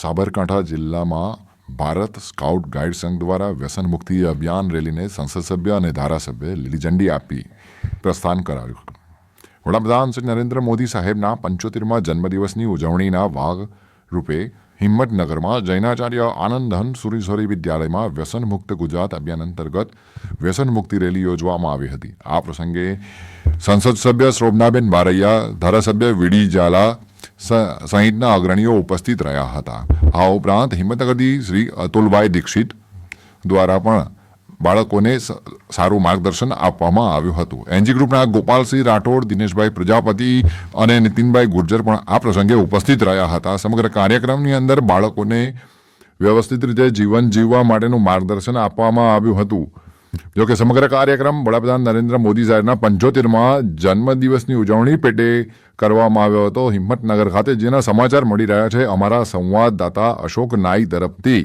સાબરકાંઠા જિલ્લામાં Bharat scout guide સંઘ દ્વારા વ્યસન મુક્તિ અભિયાન રેલીને સંસદ સભ્ય અને ધારાસભ્ય લીલી ઝંડી આપી, પ્રસ્થાન કરાવ્યું વડાપ્રધાન શ્રી નરેન્દ્ર મોદી સાહેબના પંચોતેરમાં જન્મદિવસની ઉજવણીના ભાગ રૂપે હિંમતનગરમાં જૈનાચાર્ય આનંદહન સુરીસોરી વિદ્યાલયમાં વ્યસન મુક્ત ગુજરાત અભિયાન અંતર્ગત વ્યસન મુક્તિ રેલી યોજવામાં આવી હતી. આ પ્રસંગે સંસદ સભ્ય શોભનાબેન બારૈયા, ધારાસભ્ય વીડી ઝાલા સહિતના અગ્રણીઓ ઉપસ્થિત રહ્યા હતા. આ ઉપરાંત હિંમતનગરથી શ્રી અતુલભાઈ દીક્ષિત દ્વારા પણ બાળકોને સારું માર્ગદર્શન આપવામાં આવ્યું હતું. એનજી ગ્રુપના ગોપાલસિંહ રાઠોડ, દિનેશભાઈ પ્રજાપતિ અને નીતિનભાઈ ગુર્જર પણ આ પ્રસંગે ઉપસ્થિત રહ્યા હતા. સમગ્ર કાર્યક્રમની અંદર બાળકોને વ્યવસ્થિત રીતે જીવન જીવવા માટેનું માર્ગદર્શન આપવામાં આવ્યું હતું. જો કે સમગ્ર કાર્યક્રમ વડાપ્રધાન નરેન્દ્ર મોદી સાહેબના પંચોતેરમાં જન્મદિવસની ઉજવણી પેટે કરવામાં આવ્યો હતો. હિંમતનગર ખાતે જેના સમાચાર મળી રહ્યા છે, અમારા સંવાદદાતા અશોક નાઈ તરફથી.